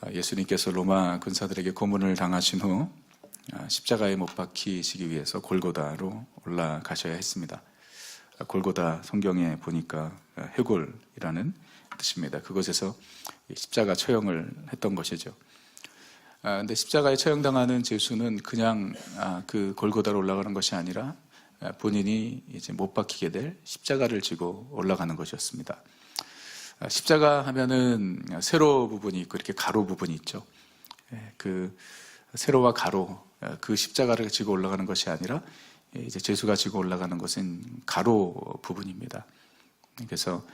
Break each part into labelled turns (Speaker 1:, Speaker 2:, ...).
Speaker 1: 아, 예수님께서 로마 군사들에게 고문을 당하신 후 아, 십자가에 못 박히시기 위해서 골고다로 올라가셔야 했습니다. 아, 골고다 성경에 보니까 아, 해골이라는 뜻입니다. 그곳에서 이 십자가 처형을 했던 것이죠. 아, 근데 십자가에 처형당하는 제수는 그냥 아, 그 골고다로 올라가는 것이 아니라 아, 본인이 이제 못 박히게 될 십자가를 지고 올라가는 것이었습니다. 아, 십자가 하면은 세로 부분이 있고 이렇게 가로 부분이 있죠. 예, 그 세로와 가로 어, 그 십자가를 지고 올라가는 것이 아니라 예, 이제 제수가 지고 올라가는 것은 가로 부분입니다. 그래서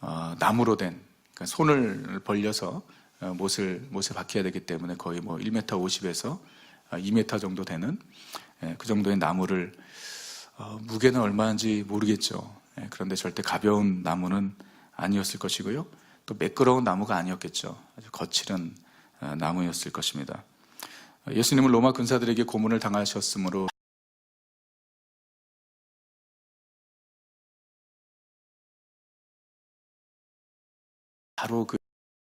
Speaker 1: 어, 나무로 된 그러니까 손을 벌려서 어, 못을 못에 박혀야 되기 때문에 거의 뭐 1m 50에서 2m 정도 되는 예, 그 정도의 나무를 어, 무게는 얼마인지 모르겠죠. 예, 그런데 절대 가벼운 나무는 아니었을 것이고요. 또 매끄러운 나무가 아니었겠죠. 아주 거칠은 어, 나무였을 것입니다. 어, 예수님은 로마 군사들에게 고문을 당하셨으므로 바로 그,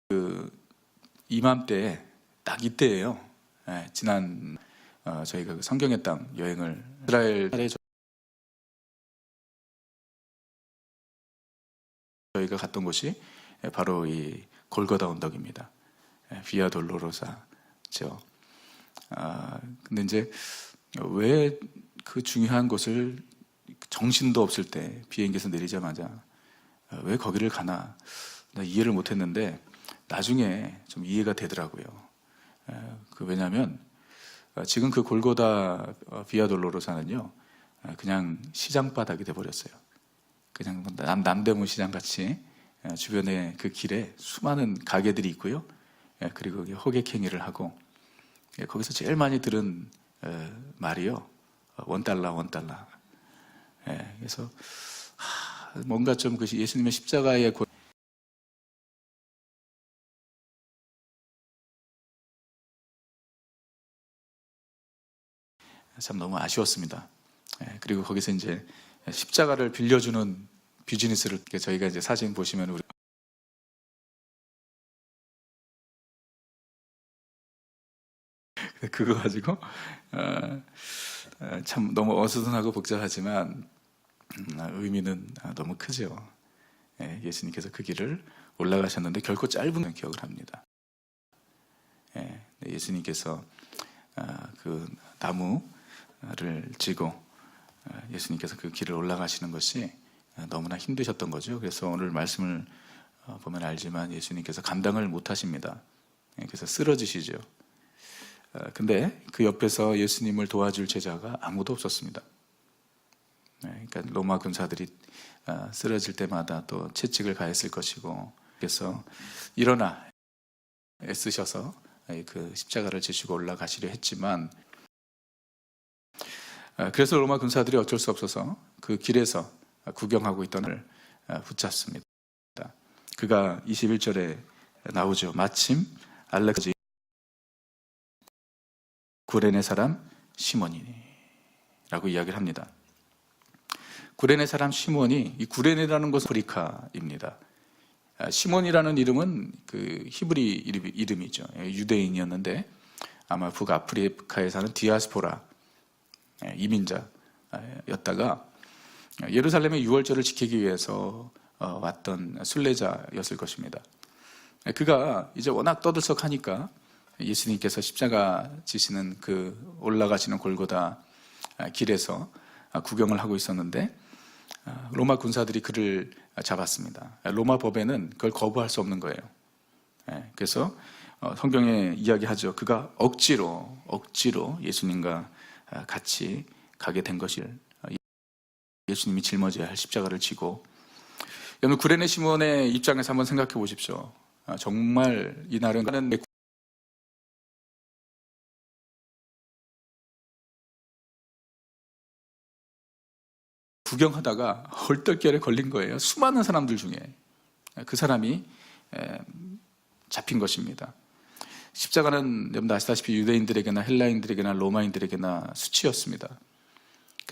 Speaker 1: 그 이맘때 딱 이때예요. 예, 지난 어, 저희가 그 성경의 땅 여행을 이스라엘 저희가 갔던 곳이 예, 바로 이 골고다 언덕입니다. 예, 비아 돌로로사 죠. 아, 근데 이제 왜 그 중요한 곳을 정신도 없을 때 비행기에서 내리자마자 어, 왜 거기를 가나 나 이해를 못했는데 나중에 좀 이해가 되더라고요. 에, 그 왜냐하면 어, 지금 그 골고다 어, 비아 돌로로사는요 어, 그냥 시장 바닥이 돼 버렸어요. 그냥 남, 남대문 시장 같이 에, 주변에 그 길에 수많은 가게들이 있고요. 에, 그리고 거기 호객행위를 하고 예, 거기서 제일 많이 들은 에, 말이요 어, 원 달러 원 달러. 예, 그래서 하, 뭔가 좀 그 예수님의 십자가의 고- 참 너무 아쉬웠습니다. 예, 그리고 거기서 이제 십자가를 빌려주는 비즈니스를 저희가 이제 사진 보시면 우리 그거 가지고 어, 어, 참 너무 어수선하고 복잡하지만 음, 아, 의미는 아, 너무 크죠. 예, 예수님께서 그 길을 올라가셨는데 결코 짧은 기억을 합니다. 예, 네, 예수님께서 아, 그 나무를 지고 아, 예수님께서 그 길을 올라가시는 것이 아, 너무나 힘드셨던 거죠. 그래서 오늘 말씀을 어, 보면 알지만 예수님께서 감당을 못 하십니다. 예, 그래서 쓰러지시죠. 아, 근데 그 옆에서 예수님을 도와줄 제자가 아무도 없었습니다. 네, 그러니까 로마 군사들이 아, 쓰러질 때마다 또 채찍을 가했을 것이고 그래서 일어나 애쓰셔서 그 십자가를 지시고 올라가시려 했지만 아, 그래서 로마 군사들이 어쩔 수 없어서 그 길에서 구경하고 있던 을 아, 붙잡습니다. 그가 21절에 나오죠. 마침 알렉지 구레네 사람 시몬이라고 이야기를 합니다. 구레네 사람 시몬이 이 구레네라는 것은 아프리카입니다. 아, 시몬이라는 이름은 그 히브리 이름- 이름이죠. 예, 유대인이었는데 아마 북아프리카에 사는 디아스포라 예, 이민자였다가 예루살렘의 유월절을 지키기 위해서 어, 왔던 순례자였을 것입니다. 예, 그가 이제 워낙 떠들썩하니까 예수님께서 십자가 지시는 그 올라가시는 골고다 아, 길에서 아, 구경을 하고 있었는데 아, 로마 군사들이 그를 잡았습니다. 로마 법에는 그걸 거부할 수 없는 거예요. 예, 그래서 어, 성경에 이야기하죠. 그가 억지로 억지로 예수님과 아, 같이 가게 된 어, 예수님이 짊어져야 할 십자가를 지고 여러분 구레네 시몬의 입장에서 한번 생각해 보십시오. 아, 정말 이날은 구경하다가 헐떡결에 걸린 거예요. 수많은 사람들 중에 그 사람이 에, 잡힌 것입니다. 십자가는 여러분 아시다시피 유대인들에게나 헬라인들에게나 로마인들에게나 수치였습니다.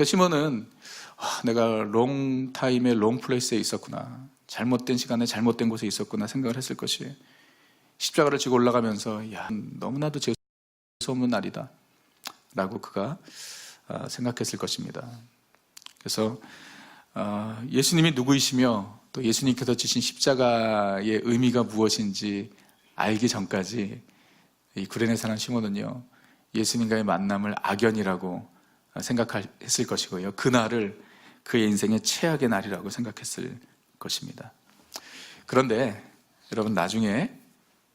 Speaker 1: 그 시몬은 아, 내가 롱 타임의 롱 플레이스에 있었구나. 잘못된 시간에 잘못된 곳에 있었구나 생각을 했을 것이에요. 십자가를 지고 올라가면서 야 너무나도 재수 없는 날이다 라고 그가 아, 생각했을 것입니다. 그래서 아, 예수님이 누구이시며 또 예수님께서 지신 십자가의 의미가 무엇인지 알기 전까지 이 구레네 사람 시몬은요 예수님과의 만남을 악연이라고 생각했을 것이고요 그날을 그의 인생의 최악의 날이라고 생각했을 것입니다. 그런데 여러분 나중에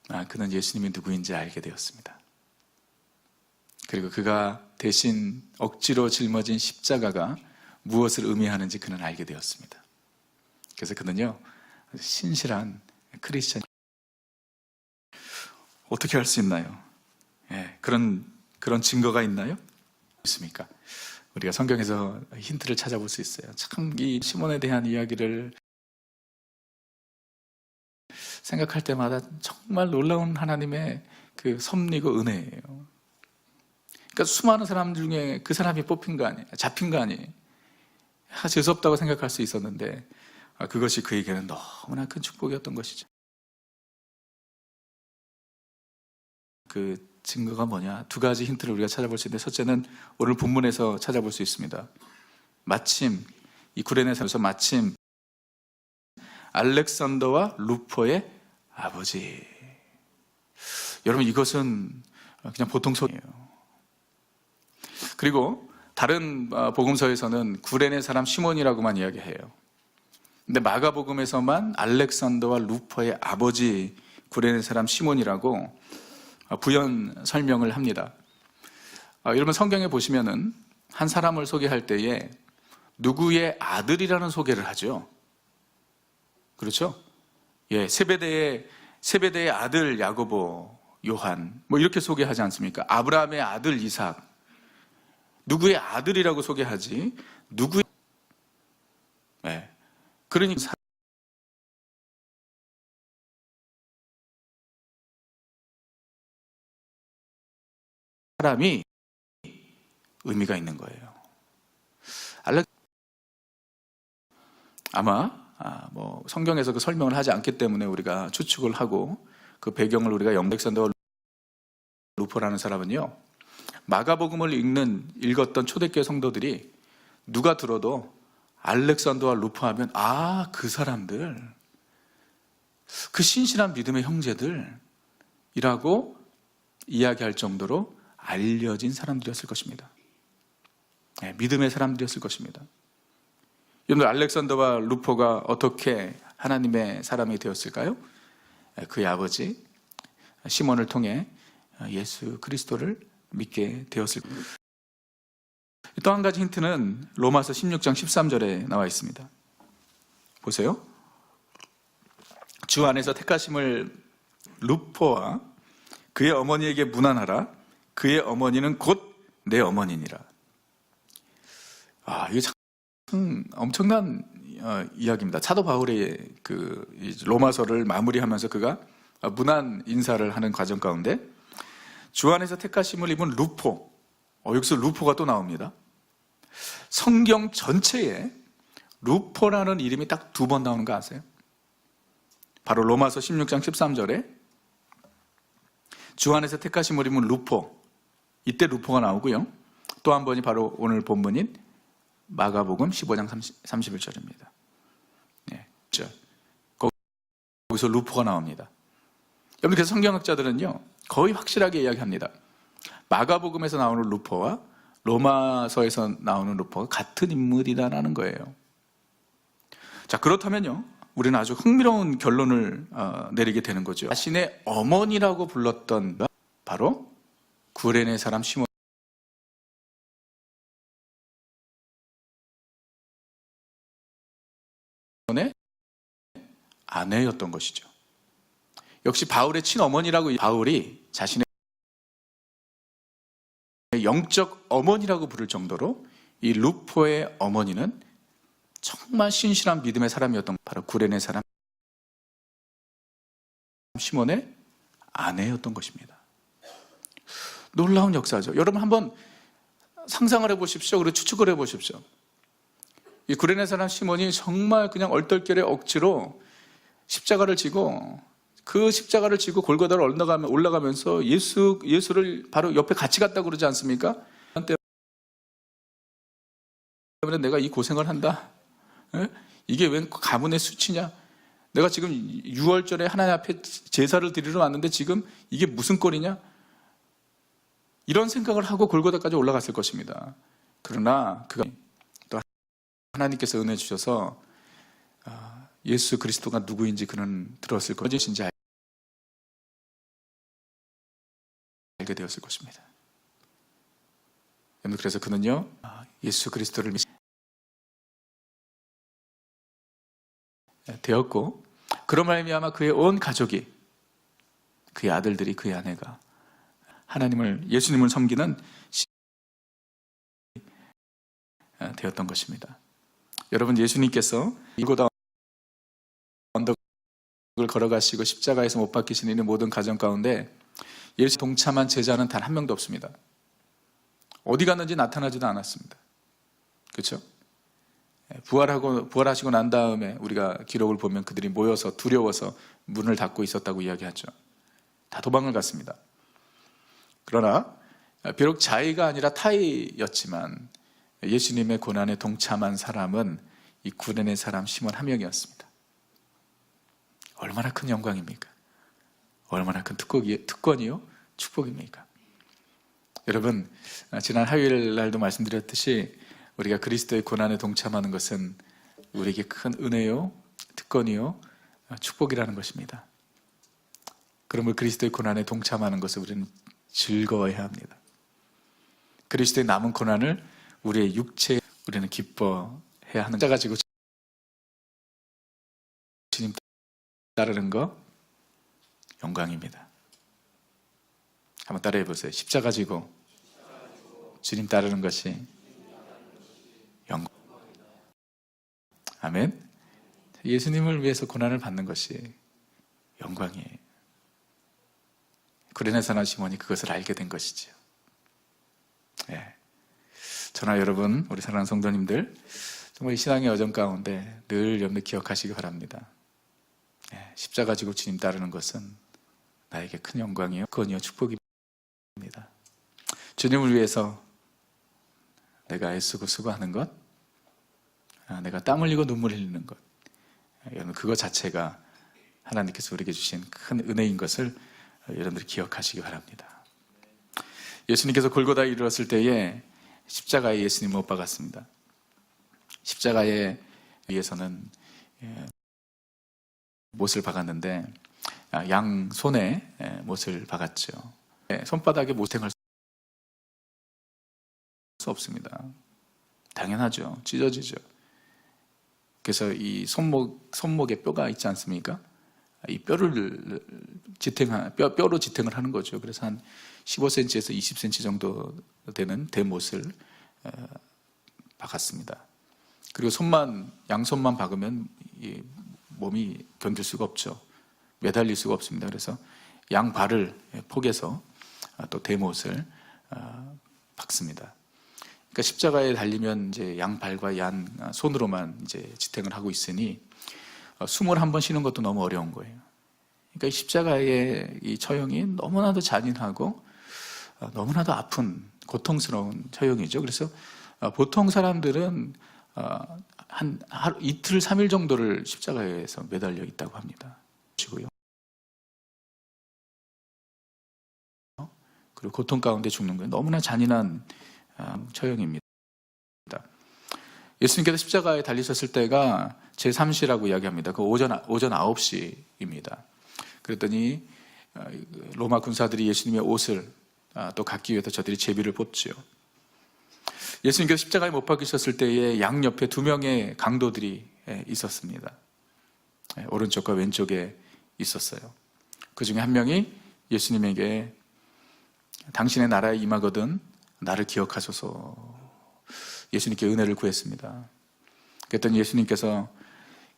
Speaker 1: 아, 그는 예수님이 누구인지 알게 되었습니다. 그리고 그가 대신 억지로 짊어진 십자가가 무엇을 의미하는지 그는 알게 되었습니다. 그래서 그는요 신실한 크리스천 어떻게 할 수 있나요? 예, 그런 그런 증거가 있나요? 있습니까? 우리가 성경에서 힌트를 찾아볼 수 있어요. 참 이 시몬에 대한 이야기를 생각할 때마다 정말 놀라운 하나님의 그 섭리고 은혜예요. 그러니까 수많은 사람 중에 그 사람이 뽑힌 거 아니에요. 잡힌 거 아니에요. 아, 재수없다고 생각할 수 있었는데 아, 그것이 그에게는 너무나 큰 축복이었던 것이죠. 그 증거가 뭐냐? 두 가지 힌트를 우리가 찾아볼 수 있는데 첫째는 오늘 본문에서 찾아볼 수 있습니다. 마침 이 구레네에서 마침 알렉산더와 루포의 아버지. 여러분 이것은 그냥 보통 소리예요. 그리고 다른 어, 복음서에서는 구레네 사람 시몬이라고만 이야기해요. 근데 마가복음에서만 알렉산더와 루포의 아버지 구레네 사람 시몬이라고 어, 부연 설명을 합니다. 어, 여러분 성경에 보시면은 한 사람을 소개할 때에 누구의 아들이라는 소개를 하죠. 그렇죠? 예, 세베대의 세베대의 아들 야고보, 요한 뭐 이렇게 소개하지 않습니까? 아브라함의 아들 이삭 누구의 아들이라고 소개하지 누구의 예. 그러니까 사람이 의미가 있는 거예요. 알렉 아마 아, 뭐 성경에서 그 설명을 하지 않기 때문에 우리가 추측을 하고 그 배경을 우리가 영백산더 루포라는 사람은요 마가복음을 읽는 읽었던 초대교회 성도들이 누가 들어도 알렉산더와 루포 하면 아 그 사람들 그 신실한 믿음의 형제들이라고 이야기할 정도로 알려진 사람들이었을 것입니다. 네, 믿음의 사람들이었을 것입니다. 여러분들 알렉산더와 루포가 어떻게 하나님의 사람이 되었을까요? 네, 그의 아버지 시몬을 통해 예수 그리스도를 믿게 되었을 겁니다. 또 한 가지 힌트는 로마서 16장 13절에 나와 있습니다. 보세요. 주 안에서 택하심을 루포와 그의 어머니에게 문안하라. 그의 어머니는 곧 내 어머니니라. 아, 이거 참 엄청난 어, 이야기입니다. 사도 바울의 그 로마서를 마무리하면서 그가 문안 인사를 하는 과정 가운데 주 안에서 택하심을 입은 루포, 어, 여기서 루포가 또 나옵니다. 성경 전체에 루포라는 이름이 딱 두 번 나오는 거 아세요? 바로 로마서 16장 13절에 주 안에서 택하심을 입은 루포, 이때 루포가 나오고요. 또 한 번이 바로 오늘 본문인 마가복음 15장 30, 31절입니다. 네, 거기서 루포가 나옵니다. 여러분, 그래서 성경학자들은요, 거의 확실하게 이야기합니다. 마가복음에서 나오는 루포와 로마서에서 나오는 루포가 같은 인물이다라는 거예요. 자, 그렇다면요. 우리는 아주 흥미로운 결론을 어, 내리게 되는 거죠. 자신의 어머니라고 불렀던 바로 구레네 사람 시몬 의 아내였던 것이죠. 역시 바울의 친어머니라고 바울이 자신의 영적 어머니라고 부를 정도로 이 루포의 어머니는 정말 신실한 믿음의 사람이었던 바로 구레네 사람 시몬의 아내였던 것입니다. 놀라운 역사죠. 여러분 한번 상상을 해보십시오. 그리고 추측을 해보십시오. 이 구레네 사람 시몬이 정말 그냥 얼떨결에 억지로 십자가를 지고 그 십자가를 지고 골고다를 올라가면 올라가면서 예수 예수를 바로 옆에 같이 갔다 고 그러지 않습니까? 때문에 내가 이 고생을 한다. 예? 이게 웬 가문의 수치냐? 내가 지금 6월절에 하나님 앞에 제사를 드리러 왔는데 지금 이게 무슨 꼴이냐? 이런 생각을 하고 골고다까지 올라갔을 것입니다. 그러나 그가 또 하나님께서 은혜 주셔서 아, 예수 그리스도가 누구인지 그는 들었을 것인지 알게 되었을 것입니다. 그래서 그는요 아, 예수 그리스도를 믿- 되었고 그런 말미암아 그의 온 가족이 그의 아들들이 그의 아내가 하나님을 예수님을 섬기는 되었던 것입니다. 여러분 예수님께서 이고다 언덕을 걸어가시고 십자가에서 못 박히시는 이 모든 가정 가운데 예수 동참한 제자는 단 한 명도 없습니다. 어디 갔는지 나타나지도 않았습니다. 그렇죠? 부활하고 부활하시고 난 다음에 우리가 기록을 보면 그들이 모여서 두려워서 문을 닫고 있었다고 이야기하죠. 다 도망을 갔습니다. 그러나 비록 자의가 아니라 타의였지만 예수님의 고난에 동참한 사람은 이 구련의 사람 시몬 한 명이었습니다. 얼마나 큰 영광입니까? 얼마나 큰 특권이, 특권이요? 축복입니까? 여러분, 지난 화요일 날도 말씀드렸듯이 우리가 그리스도의 고난에 동참하는 것은 우리에게 큰 은혜요, 특권이요, 축복이라는 것입니다. 그러므로 그리스도의 고난에 동참하는 것을 우리는 즐거워해야 합니다. 그리스도의 남은 고난을 우리의 육체에 우리는 기뻐해야 하는 자 가지고 주님 따르는 거 영광입니다. 한번 따라해 보세요. 십자가 지고 주님 따르는 것이 영광. 아멘. 예수님을 위해서 고난을 받는 것이 영광이에요. 구레네사나 시몬이 그것을 알게 된 것이지요. 예. 저나 여러분, 우리 사랑하는 성도님들, 정말 이 신앙의 여정 가운데 늘 염려 기억하시기 바랍니다. 예, 십자가 지고 주님 따르는 것은 나에게 큰 영광이요, 그건요 축복입니다. 주님을 위해서 내가 애쓰고 수고하는 것, 아, 내가 땀 흘리고 눈물 흘리는 것, 여러분 그것 자체가 하나님께서 우리에게 주신 큰 은혜인 것을 여러분들이 기억하시기 바랍니다. 예수님께서 골고다 이르렀을 때에 십자가에 예수님 못 박았습니다. 십자가에 위에서는 예, 못을 박았는데 아, 양 손에 예, 못을 박았죠. 예, 손바닥에 못행할 수 없습니다. 당연하죠. 찢어지죠. 그래서 이 손목 손목에 뼈가 있지 않습니까? 이 뼈를 지탱한 뼈 뼈로 지탱을 하는 거죠. 그래서 한 15cm에서 20cm 정도 되는 대못을 어, 박았습니다. 그리고 손만 양손만 박으면 이 몸이 견딜 수가 없죠. 매달릴 수가 없습니다. 그래서 양 발을 포개서 아, 또 대못을 어, 박습니다. 그러니까 십자가에 달리면 이제 양 발과 양 손으로만 이제 지탱을 하고 있으니 어, 숨을 한 번 쉬는 것도 너무 어려운 거예요. 그러니까 이 십자가의 이 처형이 너무나도 잔인하고 어, 너무나도 아픈 고통스러운 처형이죠. 그래서 어, 보통 사람들은 어, 한 하루, 이틀, 삼일 정도를 십자가에서 매달려 있다고 합니다. 보시고요. 그리고 고통 가운데 죽는 거예요. 너무나 잔인한 어, 처형입니다. 예수님께서 십자가에 달리셨을 때가 제3시라고 이야기합니다. 그 오전, 오전 9시입니다. 그랬더니 어, 로마 군사들이 예수님의 옷을 아, 또 갖기 위해서 저들이 제비를 뽑지요. 예수님께서 십자가에 못 박히셨을 때에 양옆에 두 명의 강도들이 예, 있었습니다. 예, 오른쪽과 왼쪽에 있었어요. 그 중에 한 명이 예수님에게 당신의 나라에 임하거든 나를 기억하소서 예수님께 은혜를 구했습니다. 그랬더니 예수님께서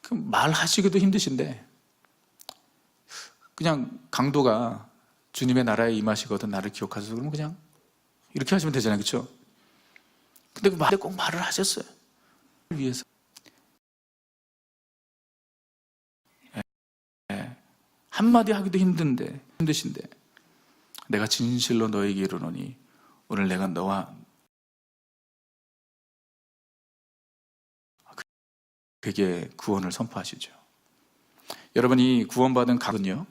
Speaker 1: 그 말하시기도 힘드신데 그냥 강도가 주님의 나라에 임하시거든 나를 기억하소서 그러면 그냥 이렇게 하시면 되잖아요. 그렇죠? 근데 그 말에 꼭 말을 하셨어요. 위해서 한마디 하기도 힘든데 힘드신데 내가 진실로 너에게 이르노니 오늘 내가 너와 그게 구원을 선포하시죠. 여러분 이 구원받은 각은요.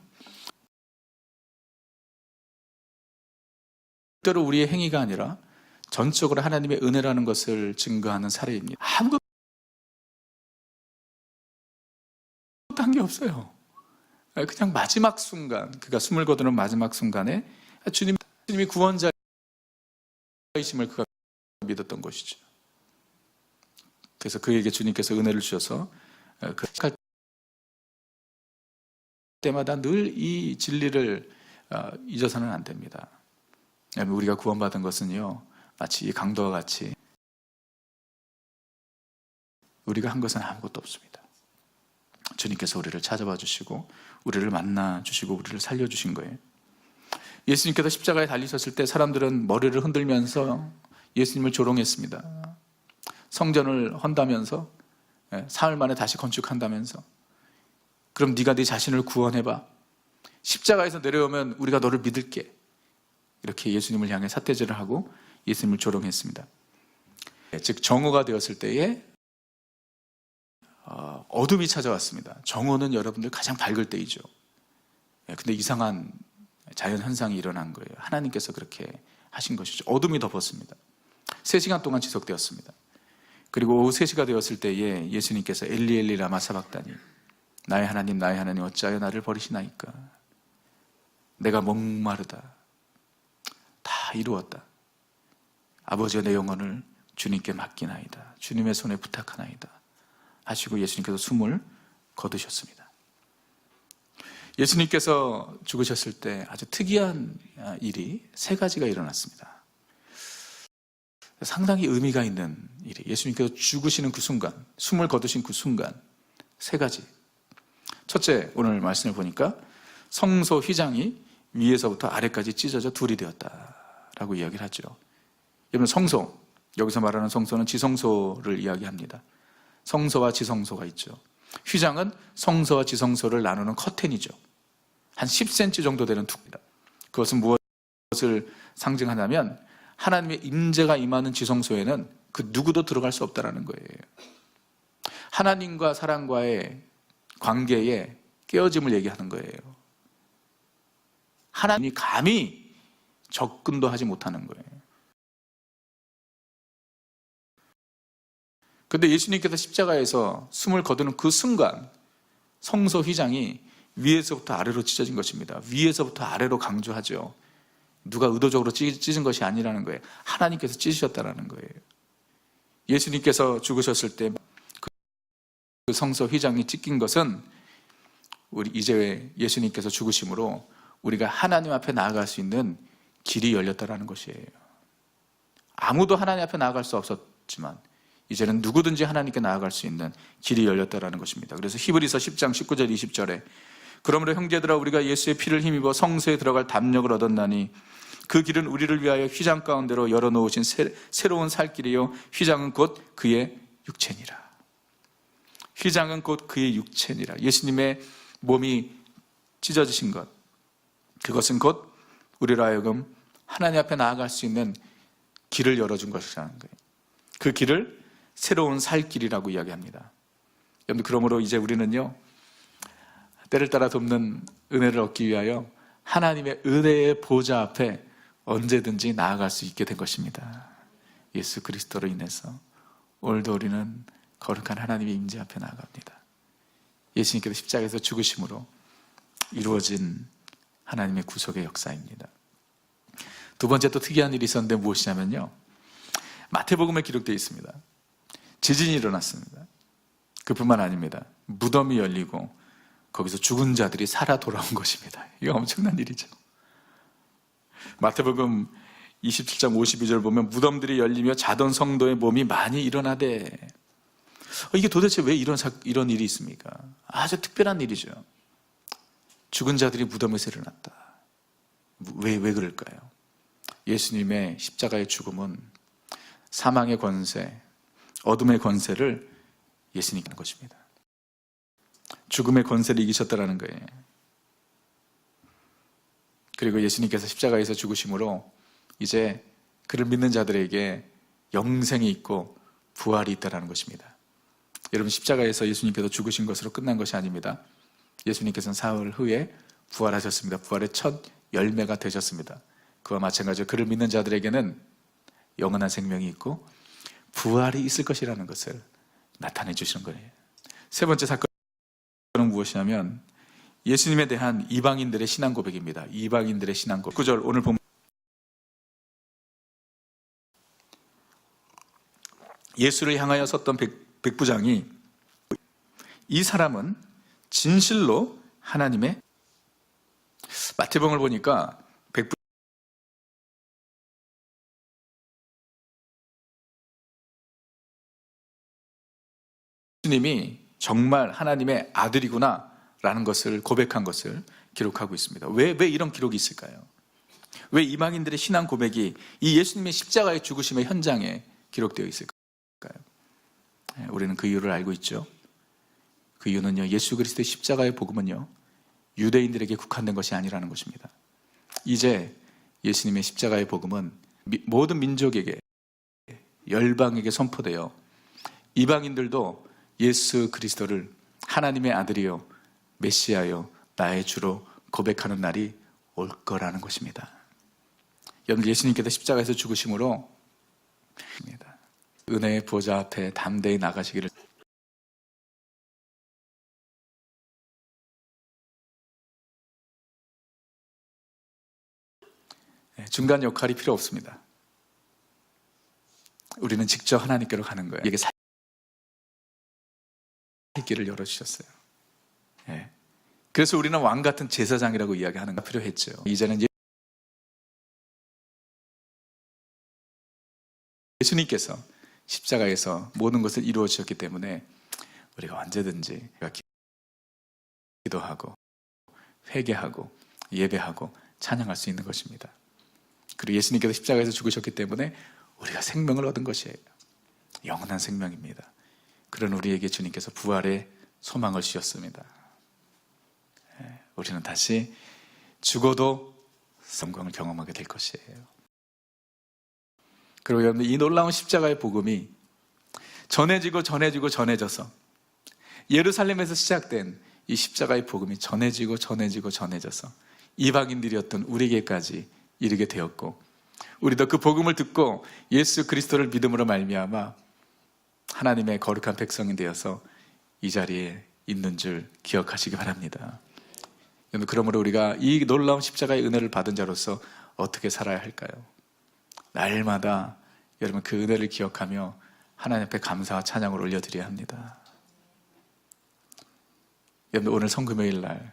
Speaker 1: 때로 우리의 행위가 아니라 전적으로 하나님의 은혜라는 것을 증거하는 사례입니다. 아무것도 한 게 없어요. 그냥 마지막 순간, 그가 숨을 거두는 마지막 순간에 주님, 주님이 구원자이심을 그가 믿었던 것이죠. 그래서 그에게 주님께서 은혜를 주셔서 그할 때마다 늘 이 진리를 어, 잊어서는 안 됩니다. 우리가 구원받은 것은요, 마치 이 강도와 같이 우리가 한 것은 아무것도 없습니다. 주님께서 우리를 찾아봐 주시고, 우리를 만나 주시고, 우리를 살려 주신 거예요. 예수님께서 십자가에 달리셨을 때 사람들은 머리를 흔들면서 예수님을 조롱했습니다. 성전을 헌다면서 예, 사흘 만에 다시 건축한다면서 그럼 네가 네 자신을 구원해봐. 십자가에서 내려오면 우리가 너를 믿을게. 이렇게 예수님을 향해 사태질을 하고 예수님을 조롱했습니다. 예, 즉 정오가 되었을 때에 어, 어둠이 찾아왔습니다. 정오는 여러분들 가장 밝을 때이죠. 예, 근데 이상한 자연 현상이 일어난 거예요. 하나님께서 그렇게 하신 것이죠. 어둠이 덮었습니다. 3시간 동안 지속되었습니다. 그리고 오후 3시가 되었을 때에 예수님께서 엘리 엘리 라마 사박다니 나의 하나님 나의 하나님 어찌하여 나를 버리시나이까? 내가 목마르다. 다 이루었다. 아버지가 내 영혼을 주님께 맡기나이다. 주님의 손에 부탁하나이다. 하시고 예수님께서 숨을 거두셨습니다. 예수님께서 죽으셨을 때 아주 특이한 일이 세 가지가 일어났습니다 상당히 의미가 있는 일이 예수님께서 죽으시는 그 순간, 숨을 거두신 그 순간 세 가지. 첫째, 오늘 말씀을 보니까 성소 휘장이 위에서부터 아래까지 찢어져 둘이 되었다라고 이야기를 하죠. 여러분 성소, 여기서 말하는 성소는 지성소를 이야기합니다. 성소와 지성소가 있죠. 휘장은 성소와 지성소를 나누는 커튼이죠. 한 10cm 정도 되는 두께다. 그것은 무엇을 상징하냐면 하나님의 임재가 임하는 지성소에는 그 누구도 들어갈 수 없다라는 거예요. 하나님과 사람과의 관계에 깨어짐을 얘기하는 거예요. 하나님이 감히 접근도 하지 못하는 거예요. 근데 예수님께서 십자가에서 숨을 거두는 그 순간 성소 휘장이 위에서부터 아래로 찢어진 것입니다. 위에서부터 아래로 강조하죠. 누가 의도적으로 찢은 것이 아니라는 거예요. 하나님께서 찢으셨다는 거예요. 예수님께서 죽으셨을 때 그 성서 휘장이 찢긴 것은 우리 이제 예수님께서 죽으심으로 우리가 하나님 앞에 나아갈 수 있는 길이 열렸다라는 것이에요. 아무도 하나님 앞에 나아갈 수 없었지만 이제는 누구든지 하나님께 나아갈 수 있는 길이 열렸다라는 것입니다. 그래서 히브리서 10장 19절 20절에 그러므로 형제들아 우리가 예수의 피를 힘입어 성소에 들어갈 담력을 얻었나니 그 길은 우리를 위하여 휘장 가운데로 열어놓으신 새, 로운 살길이요. 휘장은 곧 그의 육체니라. 휘장은 곧 그의 육체니라. 예수님의 몸이 찢어지신 것 그것은 곧 우리로 하여금 하나님 앞에 나아갈 수 있는 길을 열어준 것이라는 거예요. 그 길을 새로운 살길이라고 이야기합니다. 여러분 그러므로 이제 우리는요 때를 따라 돕는 은혜를 얻기 위하여 하나님의 은혜의 보좌 앞에 언제든지 나아갈 수 있게 된 것입니다. 예수 그리스도로 인해서 오늘도 우리는 거룩한 하나님의 임재 앞에 나아갑니다. 예수님께서 십자가에서 죽으심으로 이루어진 하나님의 구속의 역사입니다. 두 번째 또 특이한 일이 있었는데 무엇이냐면요. 마태복음에 기록되어 있습니다. 지진이 일어났습니다. 그뿐만 아닙니다. 무덤이 열리고 거기서 죽은 자들이 살아 돌아온 것입니다. 이거 엄청난 일이죠. 마태복음 27장 52절 보면 무덤들이 열리며 자던 성도의 몸이 많이 일어나대. 어, 이게 도대체 왜 이런 사, 이런 일이 있습니까? 아주 특별한 일이죠. 죽은 자들이 무덤에서 일어났다. 왜, 왜 그럴까요? 예수님의 십자가의 죽음은 사망의 권세, 어둠의 권세를 예수님이 한 것입니다. 죽음의 권세를 이기셨다라는 거예요. 그리고 예수님께서 십자가에서 죽으심으로 이제 그를 믿는 자들에게 영생이 있고 부활이 있다는 것입니다. 여러분 십자가에서 예수님께서 죽으신 것으로 끝난 것이 아닙니다. 예수님께서는 사흘 후에 부활하셨습니다. 부활의 첫 열매가 되셨습니다. 그와 마찬가지로 그를 믿는 자들에게는 영원한 생명이 있고 부활이 있을 것이라는 것을 나타내 주시는 거예요. 세 번째 사건 은 무엇이냐면 예수님에 대한 이방인들의 신앙 고백입니다. 이방인들의 신앙 고백. 9절 오늘 본 예수를 향하여 섰던 백, 백부장이 이 사람은 진실로 하나님의 마태복음을 보니까 백부 예수님이 정말 하나님의 아들이구나 라는 것을 고백한 것을 기록하고 있습니다. 왜, 왜 이런 기록이 있을까요? 왜 이방인들의 신앙 고백이 이 예수님의 십자가의 죽으심의 현장에 기록되어 있을까요? 예, 우리는 그 이유를 알고 있죠. 그 이유는요, 예수 그리스도의 십자가의 복음은요, 유대인들에게 국한된 것이 아니라는 것입니다. 이제 예수님의 십자가의 복음은 미- 모든 민족에게, 열방에게 선포되어 이방인들도 예수 그리스도를 하나님의 아들이요, 메시아요, 나의 주로 고백하는 날이 올 거라는 것입니다. 여러분, 예수님께서 십자가에서 죽으심으로 은혜의 보좌 앞에 담대히 나가시기를 네, 중간 역할이 필요 없습니다. 우리는 직접 하나님께로 가는 거예요. 이게 살 길을 열어주셨어요. 예. 그래서 우리는 왕 같은 제사장이라고 이야기하는 거 필요했죠. 이제는 예수님께서 십자가에서 모든 것을 이루어 주셨기 때문에 우리가 언제든지 기도하고 회개하고 예배하고 찬양할 수 있는 것입니다. 그리고 예수님께서 십자가에서 죽으셨기 때문에 우리가 생명을 얻은 것이에요. 영원한 생명입니다. 그런 우리에게 주님께서 부활의 소망을 주셨습니다. 예, 우리는 다시 죽어도 성광을 경험하게 될 것이에요. 그리고 여러분 이 놀라운 십자가의 복음이 전해지고 전해지고 전해져서 예루살렘에서 시작된 이 십자가의 복음이 전해지고 전해지고 전해져서 이방인들이었던 우리에게까지 이르게 되었고 우리도 그 복음을 듣고 예수 그리스도를 믿음으로 말미암아 하나님의 거룩한 백성이 되어서 이 자리에 있는 줄 기억하시기 바랍니다. 그러므로 우리가 이 놀라운 십자가의 은혜를 받은 자로서 어떻게 살아야 할까요? 날마다 여러분 그 은혜를 기억하며 하나님 앞에 감사와 찬양을 올려드려야 합니다. 여러분 오늘 성금요일 날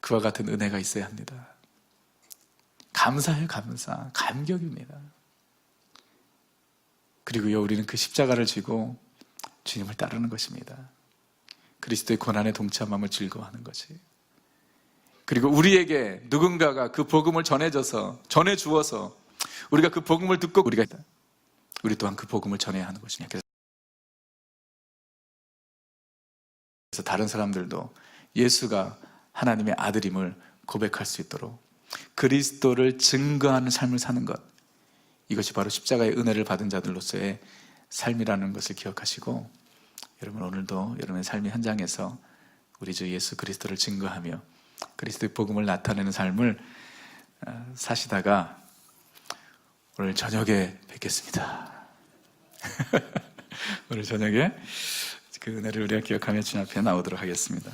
Speaker 1: 그와 같은 은혜가 있어야 합니다. 감사해요, 감사. 감격입니다. 그리고요, 우리는 그 십자가를 지고 주님을 따르는 것입니다. 그리스도의 고난에 동참함을 즐거워하는 것이. 그리고 우리에게 누군가가 그 복음을 전해줘서, 전해주어서, 우리가 그 복음을 듣고 우리가, 우리 또한 그 복음을 전해야 하는 것입니다. 그래서 다른 사람들도 예수가 하나님의 아들임을 고백할 수 있도록 그리스도를 증거하는 삶을 사는 것. 이것이 바로 십자가의 은혜를 받은 자들로서의 삶이라는 것을 기억하시고 여러분 오늘도 여러분의 삶의 현장에서 우리 주 예수 그리스도를 증거하며 그리스도의 복음을 나타내는 삶을 어, 사시다가 오늘 저녁에 뵙겠습니다. 오늘 저녁에 그 은혜를 우리가 기억하며 주님 앞에 나오도록 하겠습니다.